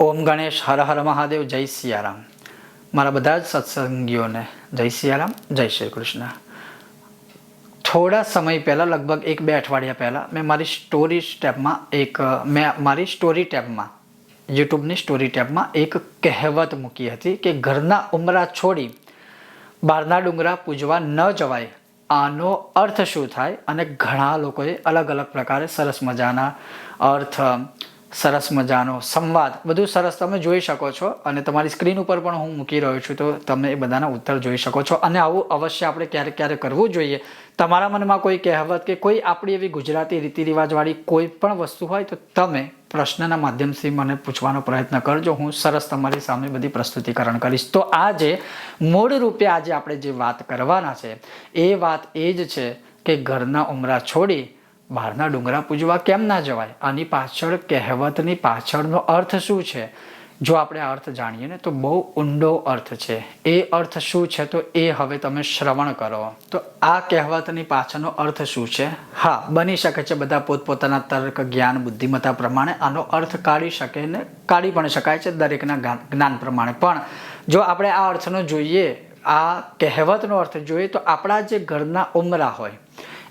ઓમ ગણેશ હર હર મહાદેવ, જય સિયારામ. મારા બધા જ સત્સંગીઓને જય સિયારામ, જય શ્રી કૃષ્ણ. થોડા સમય પહેલાં, લગભગ એક બે અઠવાડિયા પહેલાં, મેં મારી સ્ટોરી ટેબમાં એક, મેં મારી સ્ટોરી ટેબમાં, યુટ્યુબની સ્ટોરી ટેબમાં એક કહેવત મૂકી હતી કે ઘરના ઉમરા છોડી બહારના ડુંગરા પૂજવા ન જવાય. આનો અર્થ શું થાય? અને ઘણા લોકોએ અલગ અલગ પ્રકારે સરસ મજાના અર્થ સરસ મજાનો સંવાદ. બધું સરસ તમે જોઈ શકો છો અને તમારી સ્ક્રીન ઉપર પણ હું મૂકી રહ્યો છું તો તમે એ બધાના ઉત્તર જોઈ શકો છો. અને આવું અવશ્ય આપણે ક્યારેક ક્યારેક કરવું જોઈએ. તમારા મનમાં કોઈ કહેવત કે કોઈ આપણી એવી ગુજરાતી રીતિ રિવાજવાળી કોઈ પણ વસ્તુ હોય તો તમે પ્રશ્નના માધ્યમથી મને પૂછવાનો પ્રયત્ન કરજો. હું સરસ તમારી સામે બધી પ્રસ્તુતિકરણ કરીશ. તો આજે મૂળ રૂપે આજે આપણે જે વાત કરવાના છે, એ વાત એ જ છે કે ઘરના ઉમરા છોડી બહારના ડુંગરા પૂજવા કેમ ના જવાય? આની પાછળ કહેવતની પાછળનો અર્થ શું છે? જો આપણે અર્થ જાણીએ ને, તો બહુ ઊંડો અર્થ છે. એ અર્થ શું છે? તો એ હવે તમે શ્રવણ કરો. તો આ કહેવતની પાછળનો અર્થ શું છે? હા, બની શકે છે. બધા પોતપોતાના તર્ક, જ્ઞાન, બુદ્ધિમત્તા પ્રમાણે આનો અર્થ કાઢી શકે ને કાઢી પણ શકાય છે દરેકના જ્ઞાન જ્ઞાન પ્રમાણે. પણ જો આપણે આ અર્થનો જોઈએ, આ કહેવતનો અર્થ જોઈએ, તો આપણા જે ઘરના ઉમરા હોય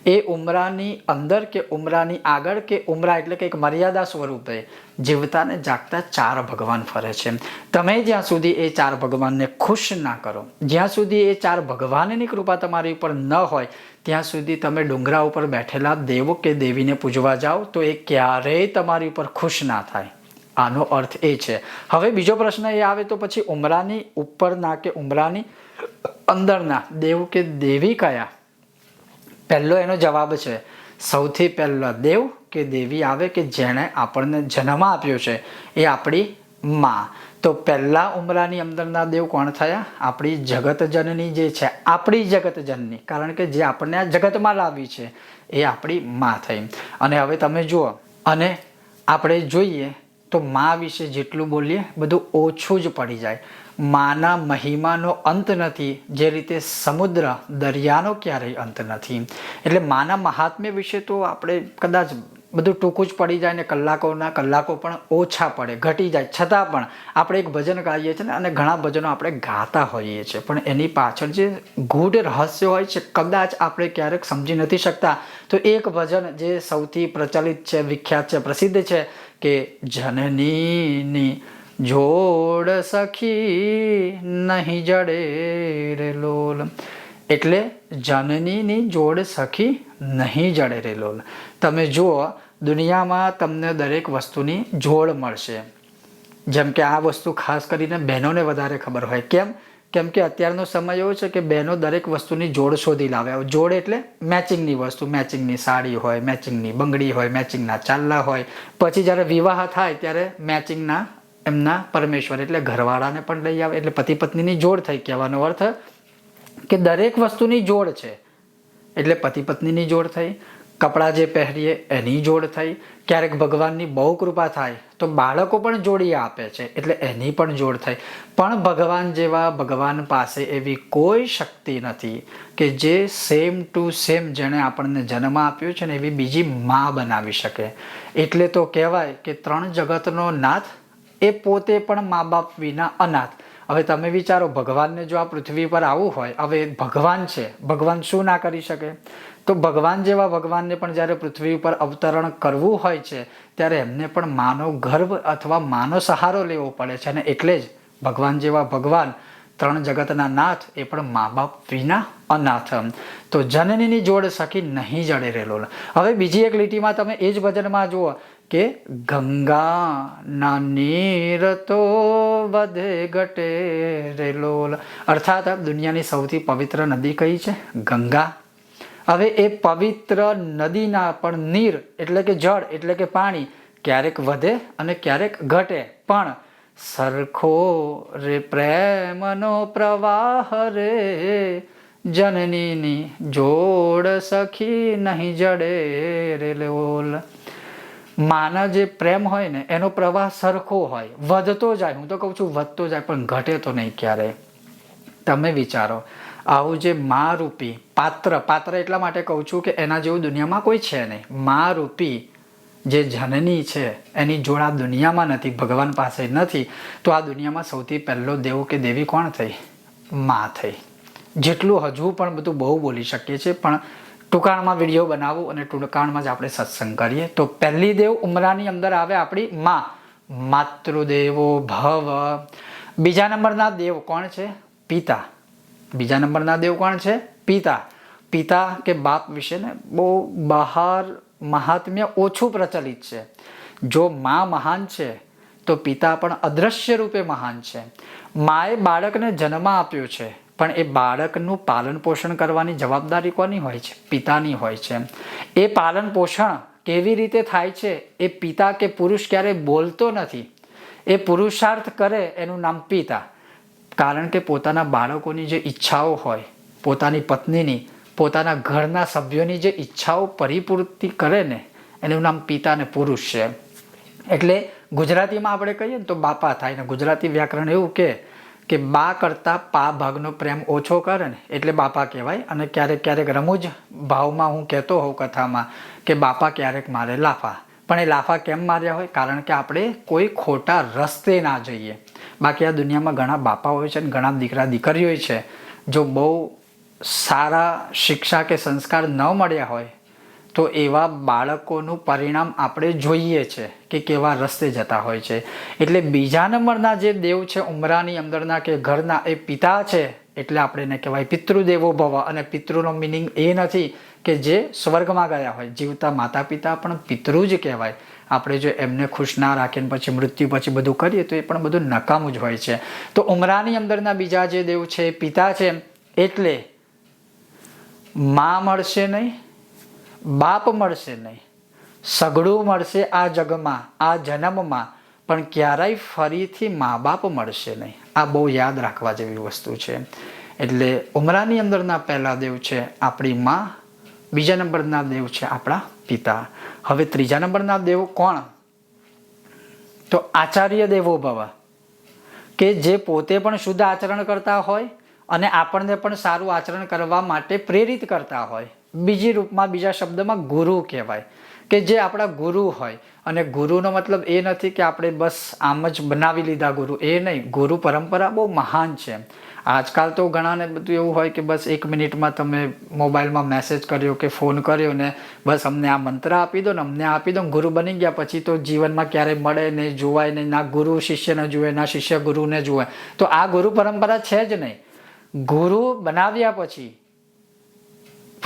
એ ઉમરાની અંદર કે ઉમરાની આગળ કે ઉમરા એટલે કે એક મર્યાદા સ્વરૂપે જીવતા ને જાગતા ચાર ભગવાન ફરે છે. તમે જ્યાં સુધી એ ચાર ભગવાનને ખુશ ના કરો, જ્યાં સુધી એ ચાર ભગવાનની કૃપા તમારી ઉપર ન હોય, ત્યાં સુધી તમે ડુંગરા ઉપર બેઠેલા દેવો કે દેવીને પૂજવા જાઓ તો એ ક્યારેય તમારી ઉપર ખુશ ના થાય. આનો અર્થ એ છે. હવે બીજો પ્રશ્ન એ આવે તો પછી ઉમરાની ઉપરના કે ઉમરાની અંદરના દેવ કે દેવી કયા? પહેલો એનો જવાબ છે, સૌથી પહેલો દેવ કે દેવી આવે કે જેણે આપણને જન્મ આપ્યો છે એ આપણી માં. તો પહેલાં ઉમરાની અંદરના દેવ કોણ થયા? આપણી જગતજનની જે છે, આપણી જગતજનની. કારણ કે જે આપણને આ જગતમાં લાવી છે એ આપણી માં થઈ. અને હવે તમે જુઓ, અને આપણે જોઈએ તો માં વિશે જેટલું બોલીએ, બધું ઓછું જ પડી જાય. માના મહિમાનો અંત નથી, જે રીતે સમુદ્ર દરિયાનો ક્યારેય અંત નથી. એટલે માના મહાત્મ્ય વિશે તો આપણે કદાચ બધું ટૂંકું જ પડી જાય ને કલાકોના, કલાકો પણ ઓછા પડે, ઘટી જાય. છતાં પણ આપણે એક ભજન ગાઈએ છીએ ને, અને ઘણા ભજનો આપણે ગાતા હોઈએ છીએ. પણ એની પાછળ જે ગૂઢ રહસ્ય હોય છે, કદાચ આપણે ક્યારેક સમજી નથી શકતા. તો એક ભજન જે સૌથી પ્રચલિત છે, વિખ્યાત છે, પ્રસિદ્ધ છે કે જનનીની જોડ સખી નહીં જડે રે લોલ. એટલે જનનીની જોડ સખી નહીં જડે રે લોલ. તમે જુઓ, દુનિયામાં તમને દરેક વસ્તુની જોડ મળશે. જેમ કે આ વસ્તુ ખાસ કરીને બહેનોને વધારે ખબર હોય. કેમ? કેમ કે અત્યારનો સમય એવો છે કે બહેનો દરેક વસ્તુની જોડ શોધી લાવે. જોડ એટલે મેચિંગની વસ્તુ. મેચિંગની સાડી હોય મેચિંગની બંગડી હોય મેચિંગના ચાલ્લા હોય. પછી જ્યારે વિવાહ થાય ત્યારે મેચિંગના એમના પરમેશ્વર એટલે ઘરવાળાને પણ લઈ આવે, એટલે પતિ પત્નીની જોડ થઈ કહેવાનો અર્થ કે દરેક વસ્તુની જોડ છે. એટલે પતિ પત્નીની જોડ થઈ, કપડાં જે પહેરીએ એની જોડ થઈ, ક્યારેક ભગવાનની બહુ કૃપા થાય તો બાળકો પણ જોડી આપે છે, એટલે એની પણ જોડ થઈ. પણ ભગવાન જેવા ભગવાન પાસે એવી કોઈ શક્તિ નથી કે જે સેમ ટુ સેમ જેણે આપણને જન્મ આપ્યો છે ને એવી બીજી મા બનાવી શકે. એટલે તો કહેવાય કે ત્રણ જગતનો નાથ એ પોતે પણ મા બાપ વિના અનાથ. હવે તમે વિચારો, ભગવાનને જો આ પૃથ્વી પર આવવું હોય, હવે ભગવાન છે, ભગવાન શું ના કરી શકે? તો ભગવાન જેવા ભગવાનને પણ જ્યારે પૃથ્વી ઉપર અવતરણ કરવું હોય છે, ત્યારે એમને પણ માનો ગર્વ અથવા માનો સહારો લેવો પડે છે. અને એટલે જ ભગવાન જેવા ભગવાન, ત્રણ જગતના નાથ, એ પણ મા બાપ વિના અનાથ. તો જનનીની જોડ સખી નહીં જડે રેલો હવે બીજી એક લીટીમાં તમે એ જ ભજનમાં જુઓ. કે ગંગા ના નીર તો વધે ઘટે રેલોલ અર્થાત દુનિયાની સૌથી પવિત્ર નદી કઈ છે? ગંગા. હવે એ પવિત્ર નદીના પણ નીર એટલે કે જળ એટલે કે પાણી ક્યારેક વધે અને ક્યારેક ઘટે. પણ સરખો રે પ્રેમનો પ્રવાહ રે. જનનીની જોડ સખી નહીં જડે રે લોલ. માના જે પ્રેમ હોય ને, એનો પ્રવાહ સરખો હોય. વધતો જાય. હું તો કહું છું, વધતો જાય, પણ ઘટે તો નહીં ક્યારેય તમે વિચારો, આવું જે મા રૂપી પાત્ર પાત્ર એટલા માટે કહું છું કે એના જેવું દુનિયામાં કોઈ છે નહીં. મા રૂપી જે જનની છે, એની જોડ દુનિયામાં નથી, ભગવાન પાસે નથી. તો આ દુનિયામાં સૌથી પહેલો દેવ કે દેવી કોણ થઈ? મા થઈ. જેટલું હજુ પણ બધું બહુ બોલી શકીએ છીએ, પણ ટૂંકાણમાં વીડિયો બનાવું અને ટૂંકાણમાં જ આપણે સત્સંગ કરીએ. તો પહેલી દેવ ઉમરાની અંદર આવે આપણી માં. માતૃદેવો ભવ. બીજા નંબરના દેવ કોણ છે? પિતા. બીજા નંબરના દેવ કોણ છે? પિતા. પિતા કે બાપ વિશેને બહુ બહાર મહાત્મ્ય ઓછું પ્રચલિત છે. જો માં મહાન છે, તો પિતા પણ અદ્રશ્ય રૂપે મહાન છે. માએ બાળકને જન્મ આપ્યો છે. પણ એ બાળકનું પાલન પોષણ કરવાની જવાબદારી કોની હોય છે? પિતાની હોય છે. એ પાલન પોષણ કેવી રીતે થાય છે? એ પિતા કે પુરુષ ક્યારેય બોલતો નથી. એ પુરુષાર્થ કરે એનું નામ પિતા. કારણ કે પોતાના બાળકોની જે ઈચ્છાઓ હોય, પોતાની પત્નીની, પોતાના ઘરના સભ્યોની જે ઈચ્છાઓ પરિપૂર્તિ કરે ને, એનું નામ પિતા ને પુરુષ છે. એટલે ગુજરાતીમાં આપણે કહીએ ને તો બાપા થાય ને ગુજરાતી વ્યાકરણ એવું કે કે બા કરતાં પા ભાગનો પ્રેમ ઓછો કરે ને, એટલે બાપા કહેવાય. અને ક્યારેક ક્યારેક રમૂજ ભાવમાં હું કહેતો હોઉં કથામાં કે બાપા ક્યારેક મારે લાફા. પણ એ લાફા કેમ માર્યા હોય? કારણ કે આપણે કોઈ ખોટા રસ્તે ના જઈએ. બાકી આ દુનિયામાં ઘણા બાપા હોય છે અને ઘણા દીકરા દીકરીઓ છે. જો બહુ સારા શિક્ષા કે સંસ્કાર ન મળ્યા હોય તો એવા બાળકોનું પરિણામ આપણે જોઈએ છે કે કેવા રસ્તે જતા હોય છે. એટલે બીજા નંબરના જે દેવ છે, ઉમરાની અંદરના કે ઘરના એ પિતા છે, એટલે આપણે એને કહેવાય પિતૃદેવો ભવ. અને પિતૃનો મિનિંગ એ નથી કે જે સ્વર્ગમાં ગયા હોય. જીવતા માતા પિતા પણ પિતૃ જ કહેવાય. આપણે જો એમને ખુશ ના રાખીને પછી મૃત્યુ પછી બધું કરીએ તો એ પણ બધું નકામું જ હોય છે. તો ઉમરાની અંદરના બીજા જે દેવ છે, પિતા છે, એટલે મા મળશે નહીં બાપ મળશે નહીં. સગડું મળશે આ જગમાં, આ જન્મમાં, પણ ક્યારેય ફરીથી મા બાપ મળશે નહીં. આ બહુ યાદ રાખવા જેવી વસ્તુ છે. એટલે ઉમરાની અંદરના પહેલા દેવ છે આપણી માં, બીજા નંબરના દેવ છે આપણા પિતા. હવે ત્રીજા નંબરના દેવ કોણ? તો આચાર્ય દેવો ભવ, કે જે પોતે પણ શુદ્ધ આચરણ કરતા હોય અને આપણને પણ સારું આચરણ કરવા માટે પ્રેરિત કરતા હોય. બીજી રૂપમાં બીજા શબ્દમાં ગુરુ કહેવાય કે જે આપણા ગુરુ હોય. અને ગુરુનો મતલબ એ નથી કે આપણે બસ આમ જ બનાવી લીધા ગુરુ. એ નહીં. ગુરુ પરંપરા બહુ મહાન છે. આજકાલ તો ઘણાને બધું એવું હોય કે બસ એક મિનિટમાં તમે મોબાઈલમાં મેસેજ કર્યો કે ફોન કર્યો ને બસ અમને આ મંત્ર આપી દો ને અમને આપી દો ગુરુ બની ગયા. પછી તો જીવનમાં ક્યારેય મળે નહીં જોવાય નહીં. ના ગુરુ શિષ્યને જુએ ના શિષ્ય ગુરુને જુએ તો આ ગુરુ પરંપરા છે જ નહીં. ગુરુ બનાવ્યા પછી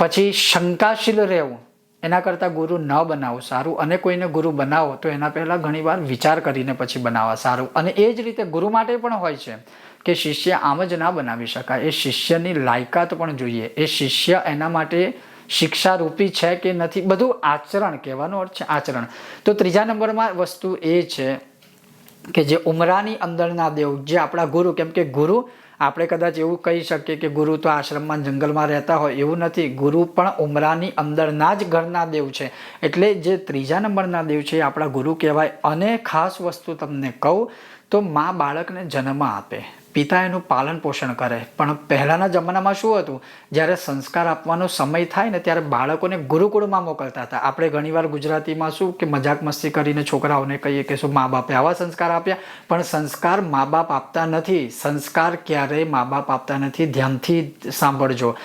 પછી શંકાશીલ રહેવું, એના કરતાં ગુરુ ન બનાવો. સારું, અને કોઈને ગુરુ બનાવો, તો એના પહેલાં ઘણીવાર વિચાર કરીને પછી બનાવવા સારું, અને એ જ રીતે ગુરુ માટે પણ હોય છે કે શિષ્ય આમ જ ના બનાવી શકાય. એ શિષ્યની લાયકાત પણ જોઈએ. એ શિષ્ય એના માટે શિક્ષારૂપી છે કે નથી, બધું આચરણ કહેવાનો અર્થ છે, આચરણ. તો ત્રીજા નંબરમાં વસ્તુ એ છે કે જે ઉમરાની અંદરના દેવ, જે આપણા ગુરુ, કેમ કે ગુરુ આપણે કદાચ એવું કહી શકીએ કે ગુરુ તો આશ્રમમાં જંગલમાં રહેતા હોય, એવું નથી. ગુરુ પણ ઉમરાની અંદરના જ ઘરના દેવ છે. એટલે જે ત્રીજા નંબરના દેવ છે એ આપણા ગુરુ કહેવાય. અને ખાસ વસ્તુ તમને કહું તો મા બાળકને જન્મ આપે. પિતા એનું પાલન પોષણ કરે. પણ પહેલાંના જમાનામાં શું હતું? જ્યારે સંસ્કાર આપવાનો સમય થાય ને ત્યારે બાળકોને ગુરુકુળમાં મોકલતા હતા. આપણે ઘણીવાર ગુજરાતીમાં શું કે મજાક મસ્તી કરીને છોકરાઓને કહીએ કે શું મા બાપે આવા સંસ્કાર આપ્યા? પણ સંસ્કાર મા બાપ આપતા નથી. સંસ્કાર ક્યારેય મા બાપ આપતા નથી. ધ્યાનથી સાંભળજો.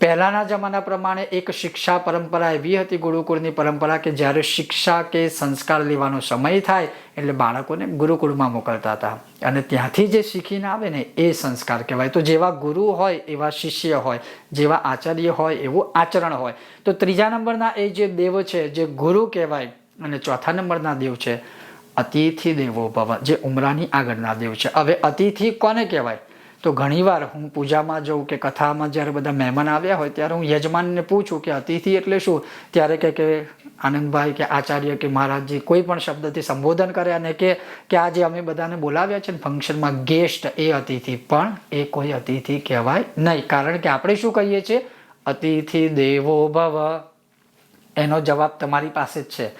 પહેલાંના જમાના પ્રમાણે એક શિક્ષા પરંપરા એવી હતી ગુરુકુળની પરંપરા કે જ્યારે શિક્ષા કે સંસ્કાર લેવાનો સમય થાય એટલે બાળકોને ગુરુકુળમાં મોકલતા હતા. અને ત્યાંથી જે શીખીને આવે ને એ સંસ્કાર કહેવાય. તો જેવા ગુરુ હોય, એવા શિષ્ય હોય, જેવા આચાર્ય હોય, એવું આચરણ હોય. તો ત્રીજા નંબરના એ જે દેવ છે, જે ગુરુ કહેવાય, અને ચોથા નંબરના દેવ છે, અતિથિ દેવો ભવ, જે ઉમરાની આગળના દેવ છે. હવે અતિથિ કોને કહેવાય? તો ઘણીવાર હું પૂજામાં જઉં કે કથામાં જ્યારે બધા મહેમાન આવ્યા હોય ત્યારે હું યજમાનને પૂછું કે અતિથિ એટલે શું? ત્યારે કે કે આનંદભાઈ કે આચાર્ય કે મહારાજજી કોઈ પણ શબ્દથી સંબોધન કરે અને કે કે આજે અમે બધાને બોલાવ્યા છે ને ફંક્શનમાં ગેસ્ટ એ અતિથિ. પણ એ કોઈ અતિથિ કહેવાય નહીં. કારણ કે આપણે શું કહીએ છીએ? અતિથિ દેવો ભવ. એનો જવાબ તમારી પાસે જ છે.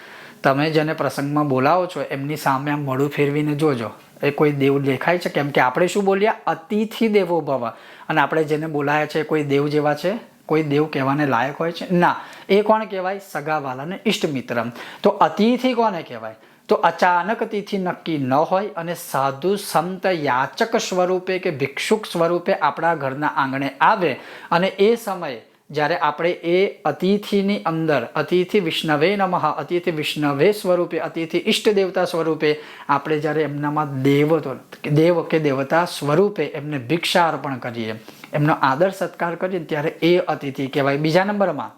તમે જેને પ્રસંગમાં બોલાવો છો, એમની સામે આમ મળું ફેરવીને જોજો. એ કોઈ દેવ દેખાય છે? કેમ કે આપણે શું બોલ્યા અતિથિ દેવો ભવ. અને આપણે જેને બોલાયા છે કોઈ દેવ જેવા છે? કોઈ દેવ કહેવાને લાયક હોય છે? ના. એ કોણ કહેવાય? સગાવાલાને ઇષ્ટ મિત્ર તો અતિથિ કોને કહેવાય? તો અચાનક તિથિ નક્કી ન હોય અને સાધુ સંત યાચક સ્વરૂપે કે ભિક્ષુક સ્વરૂપે આપણા ઘરના આંગણે આવે અને એ સમયે જ્યારે આપણે એ અતિથિની અંદર, અતિથિ વિષ્ણવે નમઃ, અતિથિ વિષ્ણવે સ્વરૂપે, અતિથિ ઈષ્ટ દેવતા સ્વરૂપે આપણે જ્યારે એમનામાં દેવતો દેવ કે દેવતા સ્વરૂપે એમને ભિક્ષા અર્પણ કરીએ, એમનો આદર સત્કાર કરીએ, ત્યારે એ અતિથિ કહેવાય. બીજા નંબરમાં,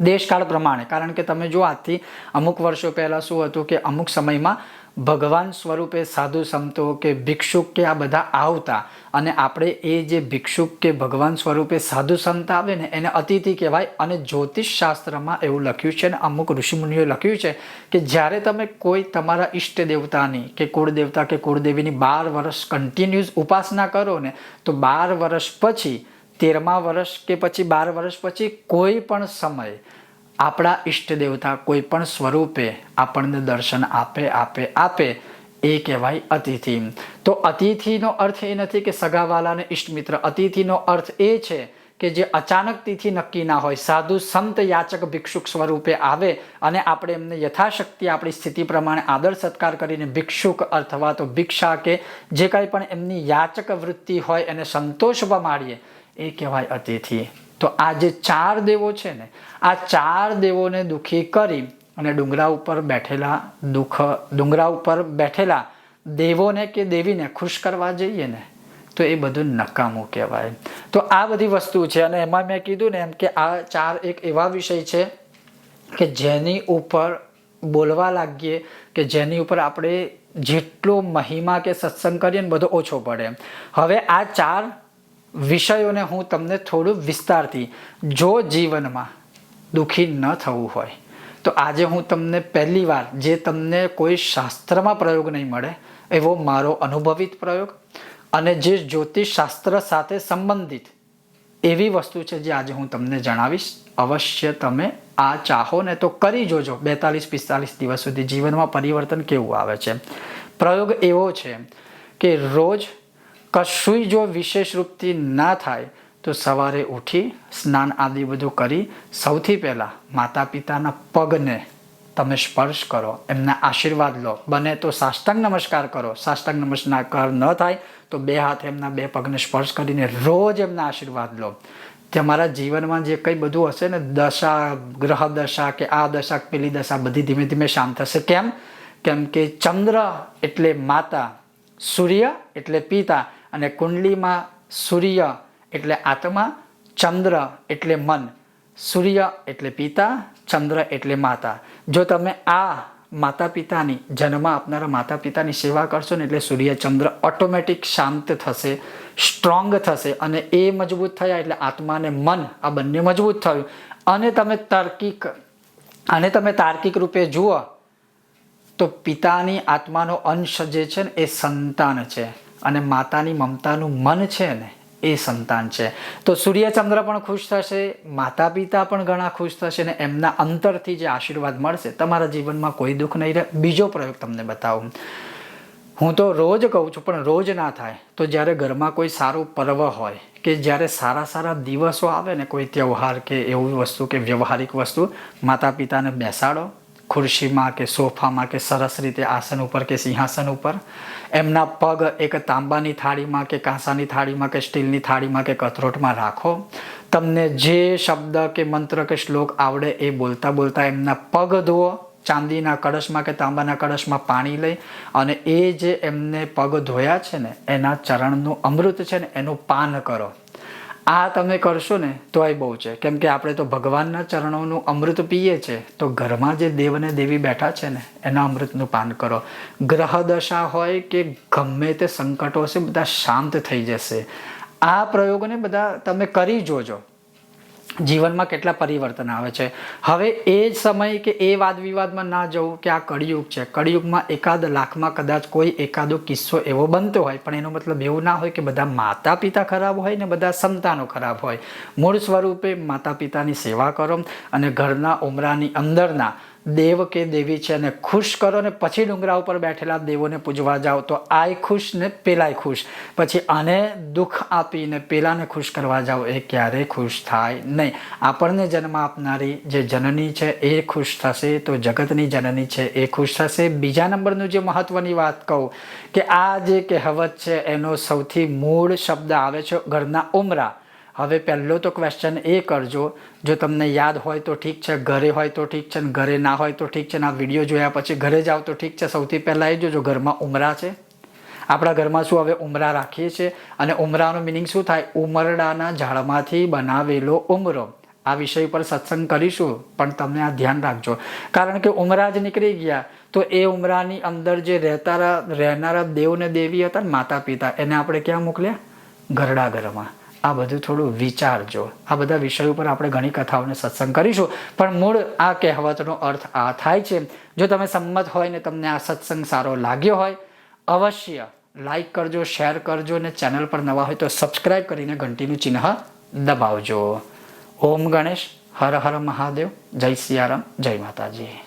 દેશકાળ પ્રમાણે. કારણ કે તમે જો આજથી અમુક વર્ષો પહેલાં શું હતું કે અમુક સમયમાં ભગવાન સ્વરૂપે સાધુ સંતો કે ભિક્ષુક કે આ બધા આવતા અને આપણે એ જે ભિક્ષુક કે ભગવાન સ્વરૂપે સાધુ સંત આવે ને, એને અતિથિ કહેવાય. અને જ્યોતિષ શાસ્ત્રમાં એવું લખ્યું છે અને અમુક ઋષિમુનિઓએ લખ્યું છે કે જ્યારે તમે કોઈ તમારા ઈષ્ટ દેવતાની કે કુળદેવતા કે કુળદેવીની બાર વર્ષ કન્ટિન્યુઅસ ઉપાસના કરો ને, તો બાર વર્ષ પછી, તેરમા વર્ષ કે પછી બાર વર્ષ પછી કોઈ પણ સમયે આપણા ઈષ્ટ દેવતા કોઈ પણ સ્વરૂપે આપણને દર્શન આપે આપે આપે એ કહેવાય અતિથિ. તો અતિથિનો અર્થ એ નથી કે સગાવાલાને ઈષ્ટ મિત્ર. અતિથિનો અર્થ એ છે કે જે અચાનક તિથિ નક્કી ના હોય, સાધુ સંત યાચક ભિક્ષુક સ્વરૂપે આવે અને આપણે એમને યથાશક્તિ, આપણી સ્થિતિ પ્રમાણે આદર સત્કાર કરીને ભિક્ષુક અથવા તો ભિક્ષા કે જે કાંઈ પણ એમની યાચક વૃત્તિ હોય એને સંતોષવા માંડીએ, એ કહેવાય અતિથિ. તો આ જે ચાર દેવો છે ને, આ ચાર દેવોને દુઃખી કરી અને ડુંગરા ઉપર બેઠેલા દુઃખ, ડુંગરા ઉપર બેઠેલા દેવોને કે દેવીને ખુશ કરવા જઈએ ને, તો એ બધું નકામું કહેવાય. તો આ બધી વસ્તુ છે અને એમાં મેં કીધું ને એમ કે આ ચાર એક એવા વિષય છે કે જેની ઉપર બોલવા લાગીએ, કે જેની ઉપર આપણે જેટલો મહિમા કે સત્સંગ કરીએ ને બધો ઓછો પડે. હવે આ ચાર વિષયોને હું તમને થોડું વિસ્તારથી, જો જીવનમાં દુઃખી ન થવું હોય, તો આજે હું તમને પહેલી વાર જે તમને કોઈ શાસ્ત્રમાં પ્રયોગ નહીં મળે, એવો મારો અનુભવિત પ્રયોગ અને જે જ્યોતિષ શાસ્ત્ર સાથે સંબંધિત એવી વસ્તુ છે જે આજે હું તમને જણાવીશ. અવશ્ય તમે આ ચાહો ને તો કરી જોજો. બેતાલીસ પિસ્તાલીસ દિવસ સુધી જીવનમાં પરિવર્તન કેવું આવે છે? પ્રયોગ એવો છે કે રોજ કશુંય જો વિશેષ રૂપથી ના થાય, તો સવારે ઉઠી, સ્નાન આદિ બધું કરી, સૌથી પહેલાં માતા પિતાના પગને તમે સ્પર્શ કરો, એમના આશીર્વાદ લો. બને તો સાષ્ટાંગ નમસ્કાર કરો. સાષ્ટાંગ નમસ્કાર ન થાય, તો બે હાથ એમના બે પગને સ્પર્શ કરીને રોજ એમના આશીર્વાદ લો. તમારા જીવનમાં જે કંઈ બધું હશે ને, દશા, ગ્રહ દશા કે આ દશા પેલી દશા બધી ધીમે ધીમે શાંત થશે. કેમ? કેમ કે ચંદ્ર એટલે માતા, સૂર્ય એટલે પિતા. અને કુંડલીમાં સૂર્ય એટલે આત્મા, ચંદ્ર એટલે મન. સૂર્ય એટલે પિતા, ચંદ્ર એટલે માતા. જો તમે આ માતા પિતાની જન્મ આપનારા માતા પિતાની સેવા કરશો ને એટલે સૂર્ય, ચંદ્ર ઓટોમેટિક શાંત થશે સ્ટ્રોંગ થશે અને એ મજબૂત થયા એટલે આત્મા અને મન આ બંને મજબૂત થયું. અને તમે તાર્કિક, અને તમે તાર્કિક રૂપે જુઓ તો પિતાની આત્માનો અંશ જે છે ને એ સંતાન છે. અને માતાની મમતાનું મન છે ને, એ સંતાન છે. તો સૂર્યચંદ્ર પણ ખુશ થશે માતા પિતા પણ ઘણા ખુશ થશે ને એમના અંતરથી જે આશીર્વાદ મળશે, તમારા જીવનમાં કોઈ દુઃખ નહીં રહે. બીજો પ્રયોગ તમને બતાવું. હું તો રોજ કહું છું, પણ રોજ ના થાય. તો જ્યારે ઘરમાં કોઈ સારું પર્વ હોય કે જ્યારે સારા સારા દિવસો આવે ને, કોઈ તહેવાર કે એવું વસ્તુ કે વ્યવહારિક વસ્તુ માતા પિતાને બેસાડો. ખુરશીમાં કે સોફામાં કે સરસ રીતે આસન ઉપર કે સિંહાસન ઉપર, એમના પગ એક તાંબાની થાળીમાં કે કાંસાની થાળીમાં કે સ્ટીલની થાળીમાં કે કથરોટમાં રાખો. તમને જે શબ્દ કે મંત્ર કે શ્લોક આવડે એ બોલતા બોલતા એમના પગ ધોવો, ચાંદીના કળશમાં કે તાંબાના કળશમાં પાણી લઈ અને એ જે એમને પગ ધોયા છે ને, એના ચરણનું અમૃત છે ને, એનું પાન કરો. આ તમે કરશો ને તો એ બહુ છે. કેમ કે આપણે તો ભગવાનના ચરણોનું અમૃત પીએ છે. તો ઘરમાં જે દેવ અને દેવી બેઠા છે ને, એના અમૃતનું પાન કરો. ગ્રહ દશા હોય કે ગમે તે સંકટો હશે, બધા શાંત થઈ જશે. આ પ્રયોગને બધા તમે કરી જોજો. જીવનમાં કેટલા પરિવર્તન આવે છે? હવે એ જ સમય કે એ વાદ વિવાદમાં ના જવું કે આ કળિયુગ છે. કળિયુગમાં એકાદ લાખમાં કદાચ કોઈ એકાદો કિસ્સો એવો બનતો હોય, પણ એનો મતલબ એવું ના હોય કે બધા માતા પિતા ખરાબ હોય ને બધા સંતાનો ખરાબ હોય. મૂળ સ્વરૂપે માતા પિતાની સેવા કરો અને ઘરના ઉમરાની અંદરના દેવ કે દેવી છે અને ખુશ કરો ને પછી ડુંગરા ઉપર બેઠેલા દેવોને પૂજવા જાઓ તો આય ખુશ ને પેલાય ખુશ. પછી આને દુઃખ આપીને પેલાને ખુશ કરવા જાઓ એ ક્યારેય ખુશ થાય નહીં. આપણને જન્મ આપનારી જે જનની છે એ ખુશ થશે તો જગતની જનની છે એ ખુશ થશે. બીજા નંબરનું જે મહત્વની વાત કહું કે આ જે કહેવત છે એનો સૌથી મૂળ શબ્દ આવે છે ઘરના ઉમરા. હવે પહેલો તો ક્વેશ્ચન એ કરજો, જો તમને યાદ હોય તો ઠીક છે, ઘરે હોય તો ઠીક છે ને ઘરે ના હોય તો ઠીક છે, ને આ વીડિયો જોયા પછી ઘરે જાઓ તો ઠીક છે, સૌથી પહેલાં એ જોજો ઘરમાં ઉમરા છે. આપણા ઘરમાં શું હવે ઉમરા રાખીએ છીએ અને ઉમરાનો મિનિંગ શું થાય? ઉમરડાના ઝાડમાંથી બનાવેલો ઉમરો. આ વિષય ઉપર સત્સંગ કરીશું, પણ તમે આ ધ્યાન રાખજો. કારણ કે ઉમરા જ નીકળી ગયા, તો એ ઉમરાની અંદર જે રહેતા રહેનારા દેવ ને દેવી હતા ને માતા પિતા એને આપણે ક્યાં મોકલ્યા? ઘરડા ઘરમાં. આ બધું થોડું વિચારજો. આ બધા વિષયો ઉપર આપણે ઘણી કથાઓને સત્સંગ કરીશું. પણ મૂળ આ કહેવતનો અર્થ આ થાય છે, જો તમે સંમત હોય ને તમને આ સત્સંગ સારો લાગ્યો હોય, અવશ્ય લાઈક કરજો શેર કરજો અને ચેનલ પર નવા હોય તો સબસ્ક્રાઈબ કરીને ઘંટીનું ચિહ્ન દબાવજો. ઓમ ગણેશ, હર હર મહાદેવ, જય સિયારામ, જય માતાજી.